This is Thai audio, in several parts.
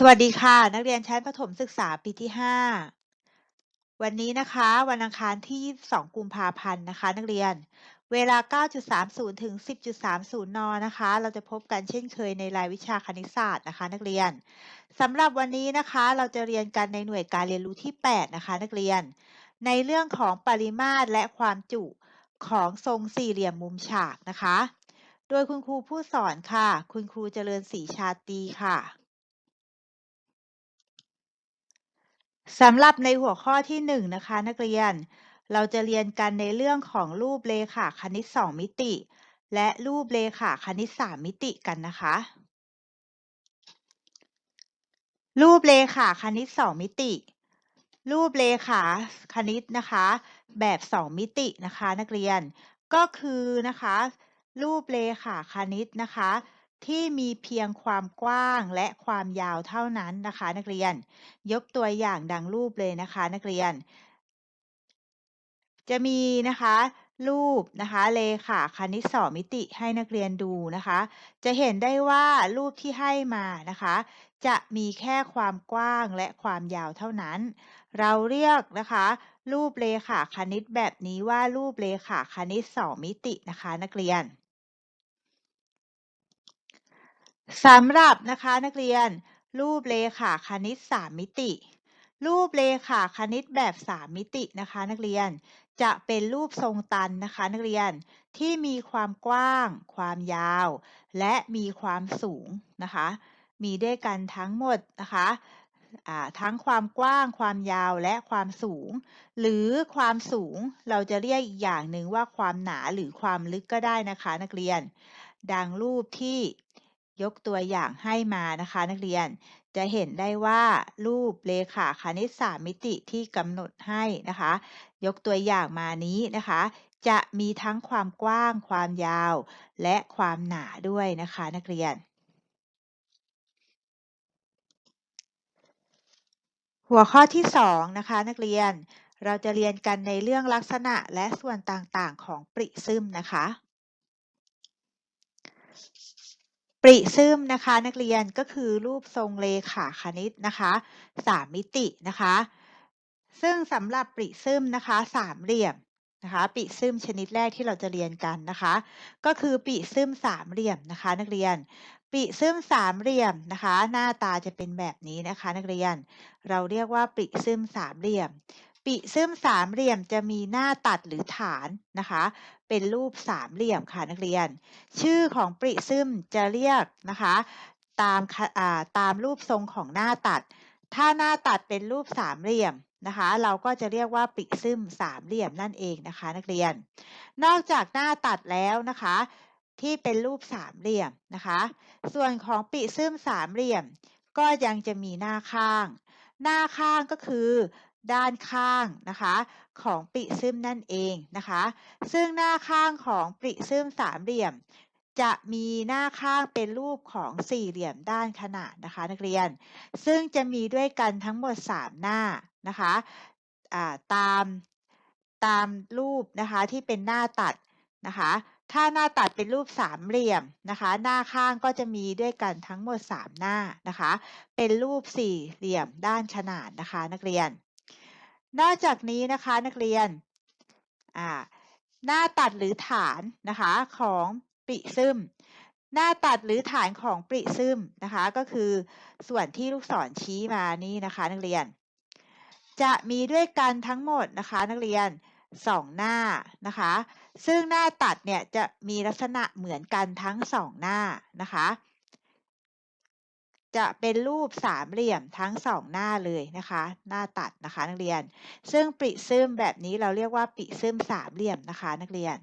สวัสดีค่ะ นักเรียนชั้นประถมศึกษาปีที่ 5 วันนี้นะคะ วันอังคารที่ 22 กุมภาพันธ์นะคะ นักเรียนเวลา 9.30 ถึง 10.30 น นะคะ เราจะพบกันเช่นเคยในรายวิชาคณิตศาสตร์นะคะ นักเรียนสำหรับวันนี้นะคะ เราจะเรียนกันในหน่วยการเรียนรู้ที่ 8 นะคะ นักเรียน ในเรื่องของปริมาตรและความจุของทรงสี่เหลี่ยมมุมฉากนะคะ โดยคุณครูผู้สอนค่ะ คุณครูเจริญศรีชาตีค่ะ สำหรับในหัวข้อที่1นงนะคะ นักเรียน เราจะเรียนกันในเรื่องของรูปเลขาคณิต2มิติ และรูปเลขาคณิต3มิติกันนะคะ รูปเลขาคณิต2มิติ รูปเลขาคณิตนะคะ แบบ2มิตินะคะ นักเรียนก็คือนะคะ รูปเลขาคณิตนะคะ ที่มีเพียงความกว้างและความยาวเท่านั้นนะคะ นักเรียน ยกตัวอย่างดังรูปเลยนะคะ นักเรียน จะมีนะคะ รูปนะคะเลขาคณิตสองมิติให้นักเรียนดูนะคะ จะเห็นได้ว่ารูปที่ให้มานะคะ จะมีแค่ความกว้างและความยาวเท่านั้น เราเรียกนะคะ รูปเลขาคณิตแบบนี้ว่ารูปเลขาคณิตสองมิตินะคะ นักเรียน สำหรับนะคะนักเรียน รูปเลขาคณิต3มิติ รูปเลขาคณิตแบบ3มิตินะคะ นักเรียนจะเป็นรูปทรงตันนะคะ นักเรียนที่มีความกว้าง ความยาว และมีความสูงนะคะ มีด้วยกันทั้งหมดนะคะทั้งความกว้าง ความยาวและความสูง หรือความสูงเราจะเรียกอีกอย่างหนึ่งว่าความหนาหรือความลึกก็ได้นะคะ นักเรียน ดังรูปที่ ยกตัวอย่างให้มานะคะนักเรียนจะเห็นได้ว่ารูปเลขาคณิตศาสตร์มิติที่กำหนดให้นะคะ ยกตัวอย่างมานี้นะคะ จะมีทั้งความกว้าง ความยาว และความหนาด้วยนะคะนักเรียน หัวข้อที่2นะคะนักเรียนเราจะเรียนกันในเรื่องลักษณะและส่วนต่างๆ ของปริซึมนะคะป ริซึมนะคะนักเรียนก็คือรูปทรงเลขาคณิตนะคะสามมิตินะคะ ซึ่งสำหรับปริซึมนะคะสามเหลี่ยมนะคะปริซึมชนิดแรกที่เราจะเรียนกันนะคะ ก็คือปริซึมสามเหลี่ยมนะคะ นักเรียนปริซึมสามเหลี่ยมนะคะ หน้าตาจะเป็นแบบนี้นะคะ นักเรียน เราเรียกว่าปริซึมสามเหลี่ยม ปริซึมสามเหลี่ยมจะมีหน้าตัดหรือฐานนะคะ เป็นรูปสามเหลี่ยมค่ะนักเรียน ชื่อของปริซึมจะเรียกนะคะตามตามรูปทรงของหน้าตัด ถ้าหน้าตัดเป็นรูปสามเหลี่ยมนะคะ เราก็จะเรียกว่าปริซึมสามเหลี่ยมนั่นเองนะคะ นักเรียน นอกจากหน้าตัดแล้วนะคะ ที่เป็นรูปสามเหลี่ยมนะคะ ส่วนของปริซึมสามเหลี่ยม ก็ยังจะมีหน้าข้าง หน้าข้างก็คือ ด้านข้างนะคะของปริซึมนั่นเองนะคะ ซึ่งหน้าข้างของปริซึมสามเหลี่ยม จะมีหน้าข้างเป็นรูปของสี่เหลี่ยมด้านขนาดนะคะนักเรียน ซึ่งจะมีด้วยกันทั้งหมด 3 หน้านะคะตามตามรูปนะคะที่เป็นหน้าตัดนะคะ ถ้าหน้าตัดเป็นรูปสามเหลี่ยมนะคะ หน้าข้างก็จะมีด้วยกันทั้งหมด 3 หน้านะคะ เป็นรูปสี่เหลี่ยมด้านขนาดนะคะนักเรียน นอกจากนี้นะคะนักเรียนหน้าตัดหรือฐานนะคะของปริซึมหน้าตัดหรือฐานของปริซึมนะคะก็คือส่วนที่ลูกศรชี้มานี่นะคะนักเรียน จะมีด้วยกันทั้งหมดนะคะนักเรียนสองหน้านะคะซึ่งหน้าตัดเนี่ยจะมีลักษณะเหมือนกันทั้งสองหน้านะคะ จะเป็นรูปสามเหลี่ยมทั้งสองหน้าเลยนะคะ หน้าตัดนะคะนักเรียน ซึ่งปริซึมแบบนี้เราเรียกว่าปริซึมสามเหลี่ยมนะคะนักเรียน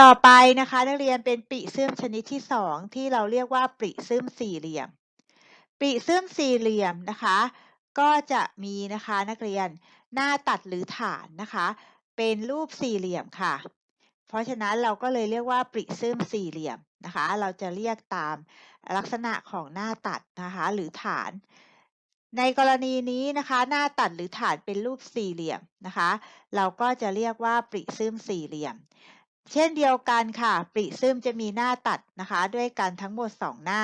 ต่อไปนะคะนักเรียนเป็นปริซึมชนิดที่สองที่เราเรียกว่าปริซึมสี่เหลี่ยม ปริซึมสี่เหลี่ยมนะคะ ก็จะมีนะคะนักเรียนหน้าตัดหรือฐานนะคะ เป็นรูปสี่เหลี่ยมค่ะ เพราะฉะนั้นเราก็เลยเรียกว่าปริซึมสี่เหลี่ยมนะคะ เราจะเรียกตามลักษณะของหน้าตัดนะคะหรือฐาน ในกรณีนี้นะคะ หน้าตัดหรือฐานเป็นรูปสี่เหลี่ยมนะคะ เราก็จะเรียกว่าปริซึมสี่เหลี่ยม เช่นเดียวกันค่ะปริซึมจะมีหน้าตัดนะคะ ด้วยกันทั้งหมด 2 หน้า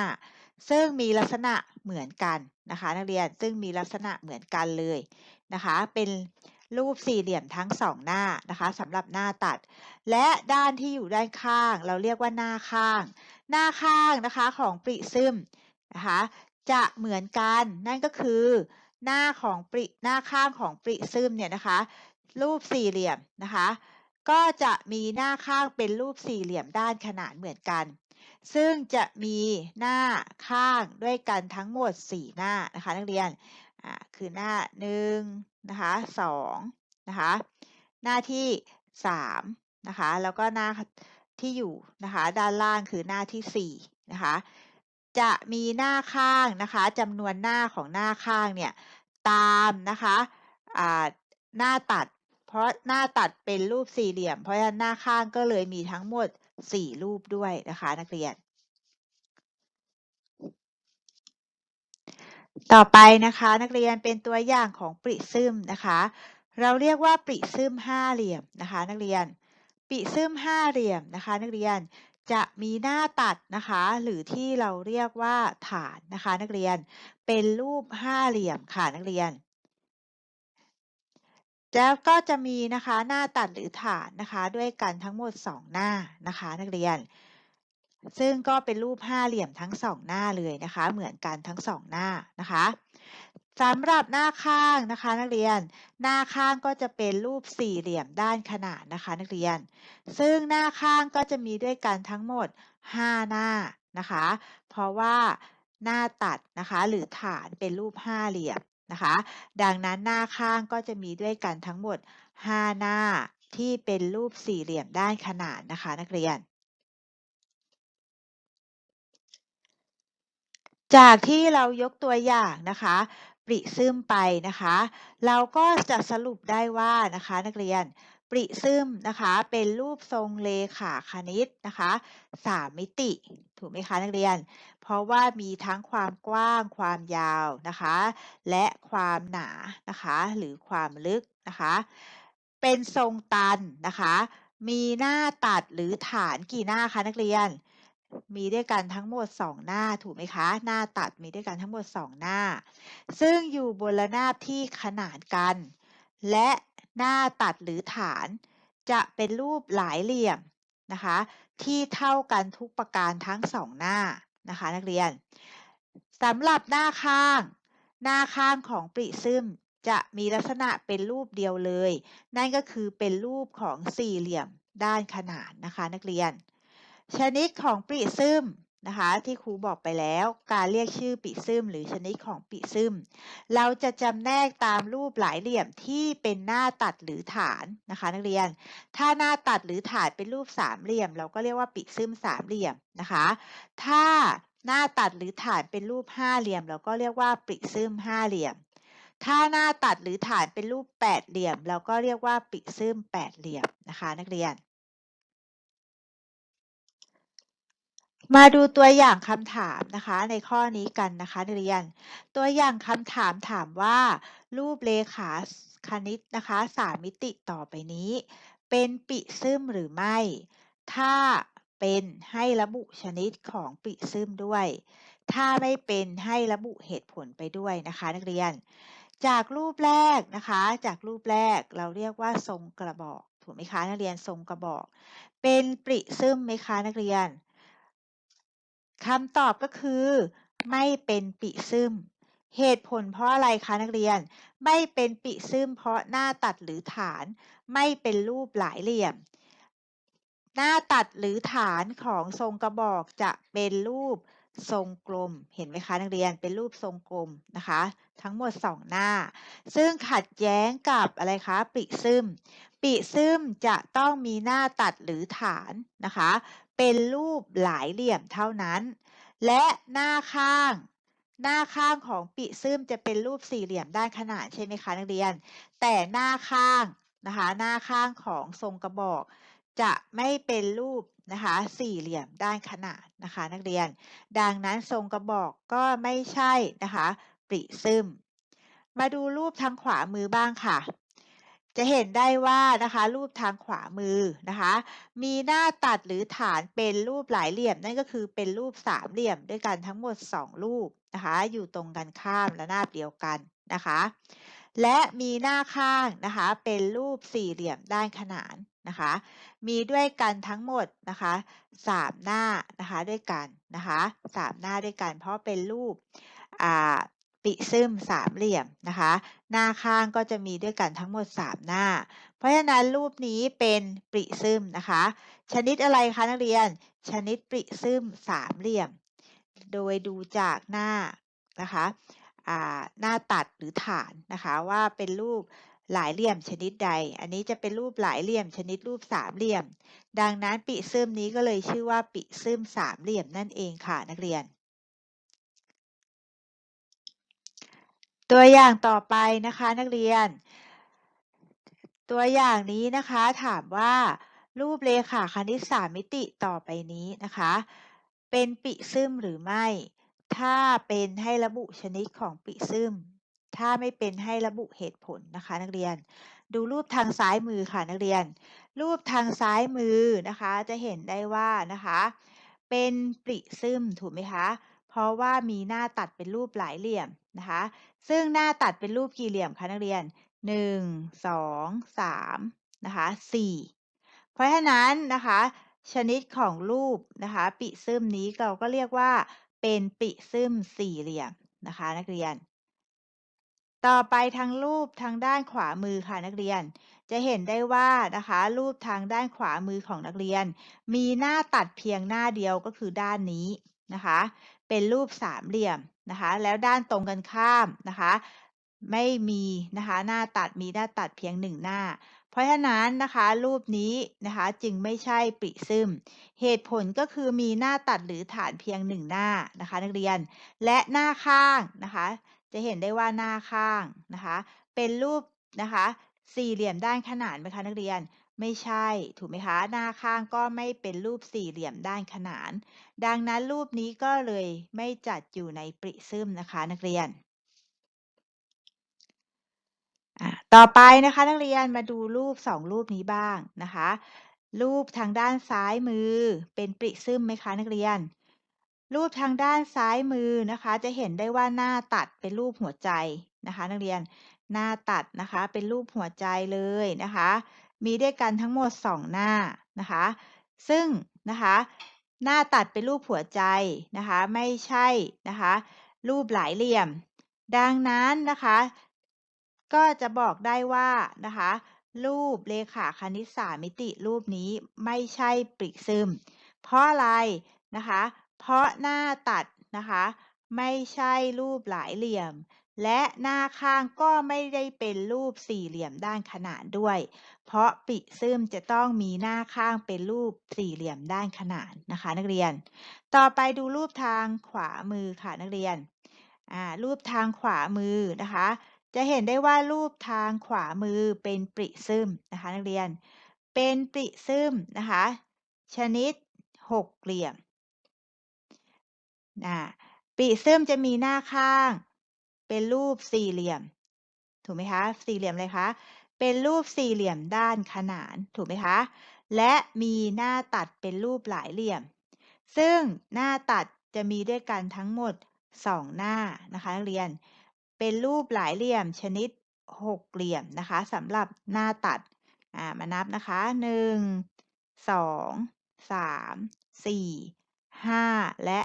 ซึ่งมีลักษณะเหมือนกันนะคะ นักเรียนซึ่งมีลักษณะเหมือนกันเลยนะคะ เป็น รูปสี่เหลี่ยมทั้งสองหน้านะคะสำหรับหน้าตัด และด้านที่อยู่ด้านข้าง เราเรียกว่าหน้าข้าง หน้าข้างนะคะของปริซึมนะคะจะเหมือนกันนั่นก็คือ หน้าของปริหน้าข้างของปริซึมเนี่ยนะคะ รูปสี่เหลี่ยมนะคะ ก็จะมีหน้าข้างเป็นรูปสี่เหลี่ยมด้านขนานเหมือนกัน ซึ่งจะมีหน้าข้างด้วยกันทั้งหมด 4 หน้านะคะ นักเรียนคือหน้า 1 นะคะ2นะคะหน้าที่3นะคะแล้วก็หน้าที่อยู่นะคะด้านล่างคือหน้าที่4นะคะจะมีหน้าข้างนะคะจำนวนหน้าของหน้าข้างเนี่ยตามนะคะหน้าตัด เพราะหน้าตัดเป็นรูปสี่เหลี่ยม เพราะฉะนั้นหน้าข้างก็เลยมีทั้งหมด 4 รูปด้วยนะคะนักเรียน ต่อไปนะคะนักเรียนเป็นตัวอย่างของปริซึมนะคะ เราเรียกว่าปริซึมห้าเหลี่ยมนะคะ นักเรียนปริซึมห้าเหลี่ยมนะคะ นักเรียนจะมีหน้าตัดนะคะ หรือที่เราเรียกว่าฐานนะคะ นักเรียนเป็นรูปห้าเหลี่ยมค่ะนักเรียนแล้วก็จะมีนะคะหน้าตัดหรือฐานนะคะ ด้วยกันทั้งหมด 2 หน้านะคะ นักเรียน ซึ่งก็เป็นรูปห้าเหลี่ยมทั้งสองหน้าเลยนะคะ เหมือนกันทั้งสองหน้านะคะสำหรับหน้าข้างนะคะนักเรียน หน้าข้างก็จะเป็นรูปสี่เหลี่ยมด้านขนานนะคะนักเรียน ซึ่งหน้าข้างก็จะมีด้วยกันทั้งหมด 5 หน้านะคะ เพราะว่าหน้าตัดนะคะหรือฐานเป็นรูปห้าเหลี่ยมนะคะ ดังนั้นหน้าข้างก็จะมีด้วยกันทั้งหมด 5 หน้าที่เป็นรูปสี่เหลี่ยมด้านขนานนะคะนักเรียน จากที่เรายกตัวอย่างนะคะปริซึมไปนะคะ เราก็จะสรุปได้ว่านะคะนักเรียนปริซึมนะคะเป็นรูปทรงเลขาคณิตนะคะสามมิติ ถูกไหมคะนักเรียน เพราะว่ามีทั้งความกว้างความยาวนะคะ และความหนานะคะหรือความลึกนะคะ เป็นทรงตันนะคะ มีหน้าตัดหรือฐานกี่หน้าคะนักเรียน มีด้วยกันทั้งหมด 2 หน้าถูกไหมคะ หน้าตัดมีด้วยกันทั้งหมด 2 หน้า ซึ่งอยู่บนระนาบที่ขนานกัน และหน้าตัดหรือฐานจะเป็นรูปหลายเหลี่ยมนะคะ ที่เท่ากันทุกประการทั้งสองหน้านะคะ นักเรียนสำหรับหน้าข้าง หน้าข้างของปริซึมจะมีลักษณะเป็นรูปเดียวเลย นั่นก็คือเป็นรูปของสี่เหลี่ยมด้านขนานนะคะ นักเรียน ชนิดของปริซึมนะคะที่ครูบอกไปแล้วการเรียกชื่อปิซึมหรือชนิดของปิซึม เราจะจำแนกตามรูปหลายเหลี่ยมที่เป็นหน้าตัดหรือฐานนะคะนักเรียน ถ้าหน้าตัดหรือฐานเป็นรูปสามเหลี่ยม เราก็เรียกว่าปิซึมสามเหลี่ยมนะคะ ถ้าหน้าตัดหรือฐานเป็นรูปห้าเหลี่ยม เราก็เรียกว่าปิซึมห้าเหลี่ยม ถ้าหน้าตัดหรือฐานเป็นรูปแปดเหลี่ยม เราก็เรียกว่าปิซึมแปดเหลี่ยมนะคะ นักเรียน มาดูตัวอย่างคำถามนะคะในข้อนี้กันนะคะนักเรียน ตัวอย่างคำถามถามว่า รูปเลขาคณิตนะคะสามมิติต่อไปนี้ เป็นปิซึมหรือไม่ ถ้าเป็นให้ระบุชนิดของปิซึมด้วย ถ้าไม่เป็นให้ระบุเหตุผลไปด้วยนะคะ นักเรียน จากรูปแรกนะคะ จากรูปแรกเราเรียกว่าทรงกระบอกถูกไหมคะนักเรียนทรงกระบอก เป็นปริซึมไหมคะนักเรียน คำตอบก็คือ ไม่เป็นปิซึม เหตุผลเพราะอะไรคะนักเรียน ไม่เป็นปิซึมเพราะหน้าตัดหรือฐาน ไม่เป็นรูปหลายเหลี่ยม หน้าตัดหรือฐานของทรงกระบอกจะเป็นรูปทรงกลม เห็นไหมคะนักเรียนเป็นรูปทรงกลมนะคะ ทั้งหมด 2 หน้า ซึ่งขัดแย้งกับอะไรคะปิซึม ปิซึมจะต้องมีหน้าตัดหรือฐานนะคะ เป็นรูปหลายเหลี่ยมเท่านั้น และหน้าข้าง หน้าข้างของปิซึมจะเป็นรูปสี่เหลี่ยมด้านขนานใช่ไหมคะนักเรียน แต่หน้าข้างนะคะ หน้าข้างของทรงกระบอก จะไม่เป็นรูปนะคะสี่เหลี่ยมด้านขนานนะคะนักเรียน ดังนั้นทรงกระบอกก็ไม่ใช่นะคะปิซึมมาดูรูปทางขวามือบ้างค่ะ จะเห็นได้ว่านะคะรูปทางขวามือนะคะ มีหน้าตัดหรือฐานเป็นรูปหลายเหลี่ยม นั่นก็คือเป็นรูปสามเหลี่ยมด้วยกันทั้งหมด 2 รูปนะคะ อยู่ตรงกันข้ามและหน้าเดียวกันนะคะ และมีหน้าข้างนะคะ เป็นรูปสี่เหลี่ยมด้านขนานนะคะ มีด้วยกันทั้งหมดนะคะสามหน้านะคะด้วยกันนะคะสามหน้าด้วยกัน เพราะเป็นรูป อ่าปิซึมสามเหลี่ยมนะคะ หน้าข้างก็จะมีด้วยกันทั้งหมด 3 หน้า เพราะฉะนั้นรูปนี้เป็นปริซึมนะคะ ชนิดอะไรคะนักเรียน ชนิดปริซึมสามเหลี่ยม โดยดูจากหน้านะคะหน้าตัดหรือฐานนะคะว่าเป็นรูปหลายเหลี่ยมชนิดใด อันนี้จะเป็นรูปหลายเหลี่ยมชนิดรูปสามเหลี่ยม ดังนั้นปิซึมนี้ก็เลยชื่อว่าปิซึมสามเหลี่ยมนั่นเองค่ะนักเรียน ตัวอย่างต่อไปนะคะนักเรียน ตัวอย่างนี้นะคะถามว่า รูปเลขาคณิตสามมิติต่อไปนี้นะคะ เป็นปิซึมหรือไม่ ถ้าเป็นให้ระบุชนิดของปิซึมถ้าไม่เป็นให้ระบุเหตุผลนะคะ นักเรียน ดูรูปทางซ้ายมือค่ะนักเรียน รูปทางซ้ายมือนะคะ จะเห็นได้ว่านะคะ เป็นปริซึมถูกไหมคะ เพราะว่ามีหน้าตัดเป็นรูปหลายเหลี่ยม นะคะ ซึ่งหน้าตัดเป็นรูปกี่เหลี่ยมคะนักเรียน 1 2 3นะคะ4เพราะฉะนั้นนะคะ ชนิดของรูปนะคะปิซึมนี้เราก็เรียกว่าเป็นปิซึมสี่เหลี่ยมนะคะนักเรียน ต่อไปทางรูปทางด้านขวามือค่ะนักเรียน จะเห็นได้ว่านะคะรูปทางด้านขวามือของนักเรียน มีหน้าตัดเพียงหน้าเดียวก็คือด้านนี้นะคะ เป็นรูปสามเหลี่ยมนะคะแล้วด้านตรงกันข้ามนะคะไม่มีนะคะหน้าตัดมีหน้าตัดเพียงหนึ่งหน้า เพราะฉะนั้นนะคะรูปนี้นะคะจึงไม่ใช่ปริซึม เหตุผลก็คือมีหน้าตัดหรือฐานเพียงหนึ่งหน้านะคะนักเรียนและหน้าข้างนะคะจะเห็นได้ว่าหน้าข้างนะคะเป็นรูปนะคะสี่เหลี่ยมด้านขนานไหมคะนักเรียน ไม่ใช่ ถูกไหมคะ หน้าข้างก็ไม่เป็นรูปสี่เหลี่ยมด้านขนาน ดังนั้นรูปนี้ก็เลยไม่จัดอยู่ในปริซึมนะคะนักเรียน ต่อไปนะคะนักเรียนมาดูรูปสองรูปนี้บ้างนะคะ รูปทางด้านซ้ายมือเป็นปริซึมไหมคะนักเรียน รูปทางด้านซ้ายมือนะคะ จะเห็นได้ว่าหน้าตัดเป็นรูปหัวใจนะคะ นักเรียนหน้าตัดนะคะเป็นรูปหัวใจเลยนะคะ มีด้วยกันทั้งหมด 2 หน้านะคะ ซึ่งนะคะหน้าตัดเป็นรูปหัวใจนะคะไม่ใช่นะคะรูปหลายเหลี่ยม ดังนั้นนะคะ ก็จะบอกได้ว่านะคะรูปเลขาคณิตสามมิติรูปนี้ไม่ใช่ปริซึม เพราะอะไรนะคะ เพราะหน้าตัดนะคะไม่ใช่รูปหลายเหลี่ยม และหน้าข้างก็ไม่ได้เป็นรูปสี่เหลี่ยมด้านขนานด้วย เพราะปิซึมจะต้องมีหน้าข้างเป็นรูปสี่เหลี่ยมด้านขนานนะคะ นักเรียน ต่อไปดูรูปทางขวามือค่ะนักเรียน รูปทางขวามือนะคะ จะเห็นได้ว่ารูปทางขวามือเป็นปริซึมนะคะนักเรียน เป็นปริซึมนะคะ ชนิดหกเหลี่ยมปริซึมจะมีหน้าข้าง เป็นรูปสี่เหลี่ยม ถูกไหมคะ สี่เหลี่ยมเลยคะ เป็นรูปสี่เหลี่ยมด้านขนาน ถูกไหมคะ และมีหน้าตัดเป็นรูปหลายเหลี่ยม ซึ่งหน้าตัดจะมีด้วยกันทั้งหมดสองหน้านะคะเรียน เป็นรูปหลายเหลี่ยมชนิดหกเหลี่ยมนะคะสำหรับหน้าตัด อ่า มานับนะคะหนึ่งสองสามสี่ห้าและ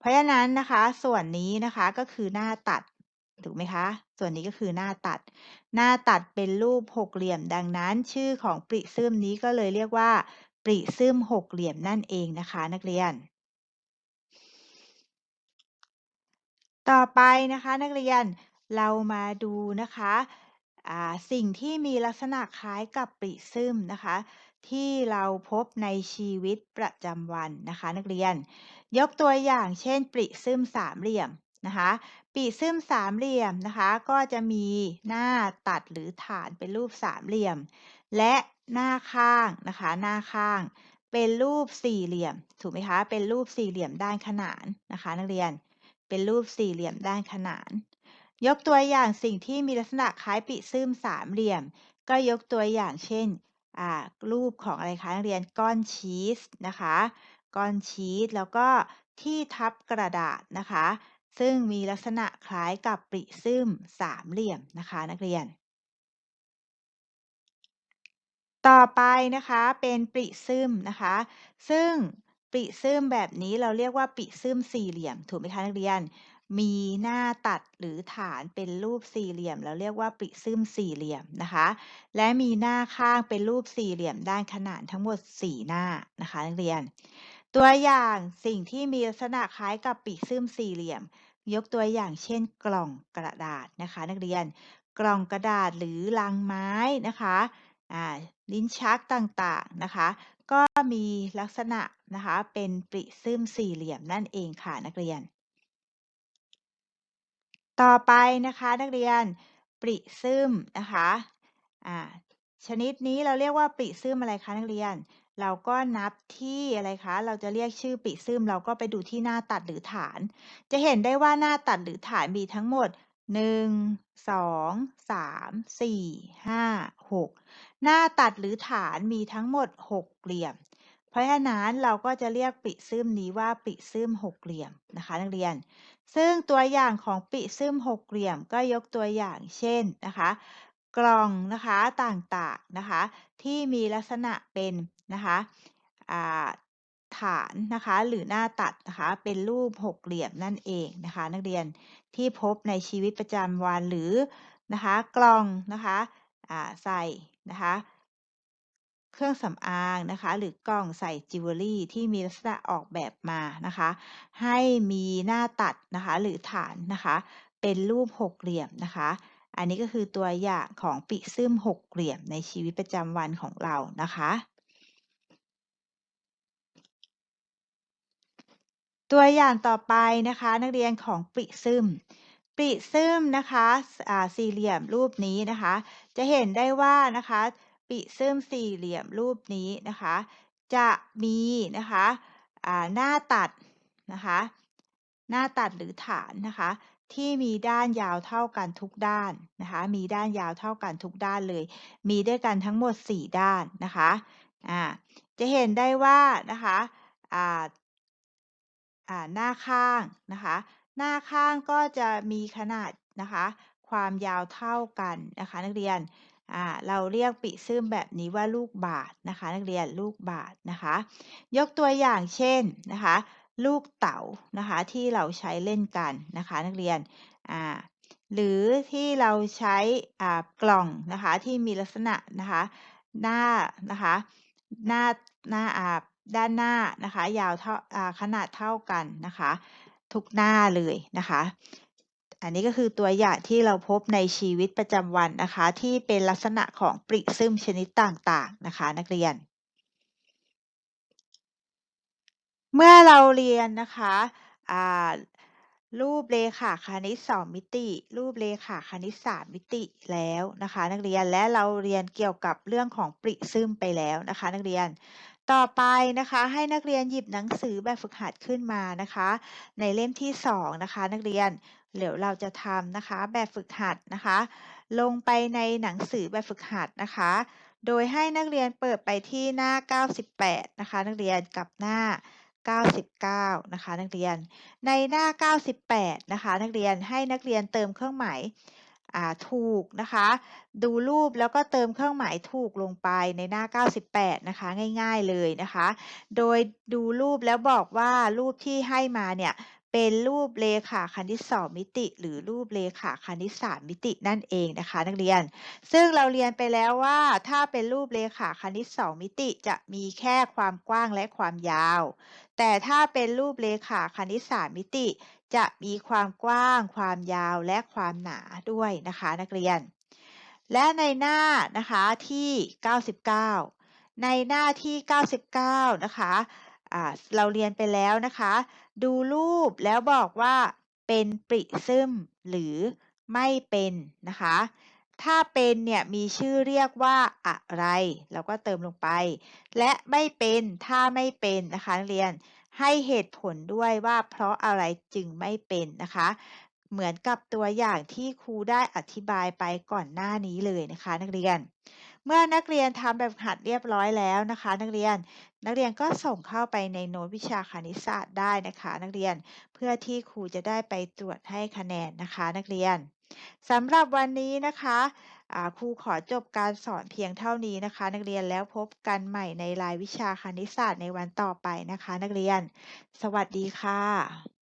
หกราะฉะนั้นนะคะ ส่วนนี้นะคะ ก็คือหน้าตัด ถูกไหมคะ ส่วนนี้ก็คือหน้าตัด หน้าตัดเป็นรูปหกเหลี่ยม ดังนั้น ชื่อของปริซึมนี้ก็เลยเรียกว่า ปริซึมหกเหลี่ยมนั่นเองนะคะ นักเรียน ต่อไปนะคะ นักเรียนเรามาดูนะคะสิ่งที่มีลักษณะคล้ายกับปริซึมนะคะ ที่เราพบในชีวิตประจำวันนะคะ นักเรียน ยกตัวอย่างเช่น ปริซึมสามเหลี่ยมนะคะปริซึมสามเหลี่ยมนะคะ ก็จะมีหน้าตัดหรือฐานเป็นรูปสามเหลี่ยม และหน้าข้างนะคะ หน้าข้าง เป็นรูปสี่เหลี่ยมถูกไหมคะเป็นรูปสี่เหลี่ยมด้านขนานนะคะ นักเรียนเป็นรูปสี่เหลี่ยมด้านขนาน ยกตัวอย่างสิ่งที่มีลักษณะคล้ายปิซึมสามเหลี่ยม ก็ยกตัวอย่างเช่น อ่ารูปของอะไรคะนักเรียนก้อนชีสนะคะ ก้อนชีสแล้วก็ที่ทับกระดาษนะคะ ซึ่งมีลักษณะคล้ายกับปริซึมสามเหลี่ยมนะคะ นักเรียน ต่อไปนะคะเป็นปริซึมนะคะ ซึ่งปริซึมแบบนี้เราเรียกว่าปริซึมสี่เหลี่ยมถูกไหมคะนักเรียน มีหน้าตัดหรือฐานเป็นรูปสี่เหลี่ยมเราเรียกว่าปริซึมสี่เหลี่ยมนะคะ และมีหน้าข้างเป็นรูปสี่เหลี่ยมด้านขนานทั้งหมด 4 หน้านะคะนักเรียน ตัวอย่างสิ่งที่มีลักษณะคล้ายกับปริซึมสี่เหลี่ยม ยกตัวอย่างเช่น กล่องกระดาษนะคะ นักเรียน กล่องกระดาษหรือลังไม้นะคะอ่าลิ้นชักต่างๆนะคะ ก็มีลักษณะนะคะเป็นปริซึมสี่เหลี่ยมนั่นเองค่ะนักเรียน ต่อไปนะคะนักเรียนปริซึมนะคะอ่าชนิดนี้เราเรียกว่าปริซึมอะไรคะนักเรียน เราก็นับที่อะไรคะ เราจะเรียกชื่อปริซึมเราก็ไปดูที่หน้าตัดหรือฐาน จะเห็นได้ว่าหน้าตัดหรือฐานมีทั้งหมด 1 2 3 4 5 6 หน้าตัดหรือฐานมีทั้งหมด 6 เหลี่ยม เพราะฉะนั้นเราก็จะเรียกปริซึมนี้ว่าปริซึมหกเหลี่ยมนะคะ นักเรียน ซึ่งตัวอย่างของปิซึมหกเหลี่ยมก็ยกตัวอย่างเช่นนะคะ กล่องนะคะต่างๆนะคะที่มีลักษณะเป็นนะคะฐานนะคะหรือหน้าตัดนะคะเป็นรูปหกเหลี่ยมนั่นเองนะคะ นักเรียนที่พบในชีวิตประจำวันหรือนะคะกล่องนะคะใส่นะคะ เครื่องสำอางนะคะ หรือกล่องใส่จิวเวลรี่ที่มีลักษณะออกแบบมานะคะ ให้มีหน้าตัดนะคะ หรือฐานนะคะ เป็นรูปหกเหลี่ยมนะคะ อันนี้ก็คือตัวอย่างของปิซึมหกเหลี่ยมในชีวิตประจำวันของเรานะคะตัวอย่างต่อไปนะคะนักเรียนของปริซึมปริซึมนะคะสี่เหลี่ยมรูปนี้นะคะ จะเห็นได้ว่านะคะ ปิซึมสี่เหลี่ยมรูปนี้นะคะ จะมีนะคะหน้าตัดนะคะ หน้าตัดหรือฐานนะคะ ที่มีด้านยาวเท่ากันทุกด้านนะคะ มีด้านยาวเท่ากันทุกด้านเลย มีด้วยกันทั้งหมด 4 ด้านนะคะอ่าจะเห็นได้ว่านะคะหน้าข้างนะคะ หน้าข้างก็จะมีขนาดนะคะ ความยาวเท่ากันนะคะ นักเรียน อ่าเราเรียกปิซึมแบบนี้ว่าลูกบาศก์นะคะ นักเรียนลูกบาศก์นะคะ ยกตัวอย่างเช่นนะคะ ลูกเต๋านะคะที่เราใช้เล่นกันนะคะ นักเรียนอ่าหรือที่เราใช้อ่ากล่องนะคะที่มีลักษณะนะคะหน้านะคะหน้าหน้าอ่าด้านหน้านะคะ ยาวเท่าขนาดเท่ากันนะคะ ทุกหน้าเลยนะคะ อันนี้ก็คือตัวอย่างที่เราพบในชีวิตประจำวันนะคะ ที่เป็นลักษณะของปริซึมชนิดต่างๆนะคะนักเรียน เมื่อเราเรียนนะคะรูปเรขาคณิต2มิติ รูปเรขาคณิต3มิติแล้วนะคะ นักเรียนและเราเรียนเกี่ยวกับเรื่องของปริซึมไปแล้วนะคะ นักเรียนต่อไปนะคะให้นักเรียนหยิบหนังสือแบบฝึกหัดขึ้นมานะคะ ในเล่มที่ 2 นะคะ นักเรียน เดี๋ยวเราจะทำนะคะ แบบฝึกหัดนะคะ ลงไปในหนังสือแบบฝึกหัดนะคะ โดยให้นักเรียนเปิดไปที่หน้า 98 นะคะ นักเรียนกับหน้า 99 นะคะ นักเรียน ในหน้า 98 นะคะ นักเรียนให้นักเรียนเติมเครื่องหมายถูกนะคะ ดูรูปแล้วก็เติมเครื่องหมายถูกลงไปในหน้า 98 นะคะ ง่ายๆเลยนะคะ โดยดูรูปแล้วบอกว่ารูปที่ให้มาเนี่ย เป็นรูปเรขาคณิต2มิติ หรือรูปเรขาคณิต3มิตินั่นเองนะคะ นักเรียน ซึ่งเราเรียนไปแล้วว่าถ้าเป็นรูปเรขาคณิต2มิติจะมีแค่ความกว้างและความยาว แต่ถ้าเป็นรูปเรขาคณิต3มิติ จะมีความกว้าง ความยาวและความหนาด้วยนะคะ นักเรียน และในหน้านะคะที่ 99 ในหน้าที่ 99 นะคะ อ่าเราเรียนไปแล้วนะคะ ดูรูปแล้วบอกว่าเป็นปริซึมหรือไม่เป็นนะคะ ถ้าเป็นเนี่ยมีชื่อเรียกว่าอะไร เราก็เติมลงไป และไม่เป็นถ้าไม่เป็นนะคะนักเรียนให้เหตุผลด้วยว่าเพราะอะไรจึงไม่เป็นนะคะ เหมือนกับตัวอย่างที่ครูได้อธิบายไปก่อนหน้านี้เลยนะคะ นักเรียน เมื่อนักเรียนทำแบบหัดเรียบร้อยแล้วนะคะ นักเรียนนักเรียนก็ส่งเข้าไปในโน้ตวิชาคณิตศาสตร์ได้นะคะ นักเรียนเพื่อที่ครูจะได้ไปตรวจให้คะแนนนะคะ นักเรียนสำหรับวันนี้นะคะครูขอจบการสอนเพียงเท่านี้นะคะ นักเรียนแล้วพบกันใหม่ในรายวิชาคณิตศาสตร์ในวันต่อไปนะคะ นักเรียน สวัสดีค่ะ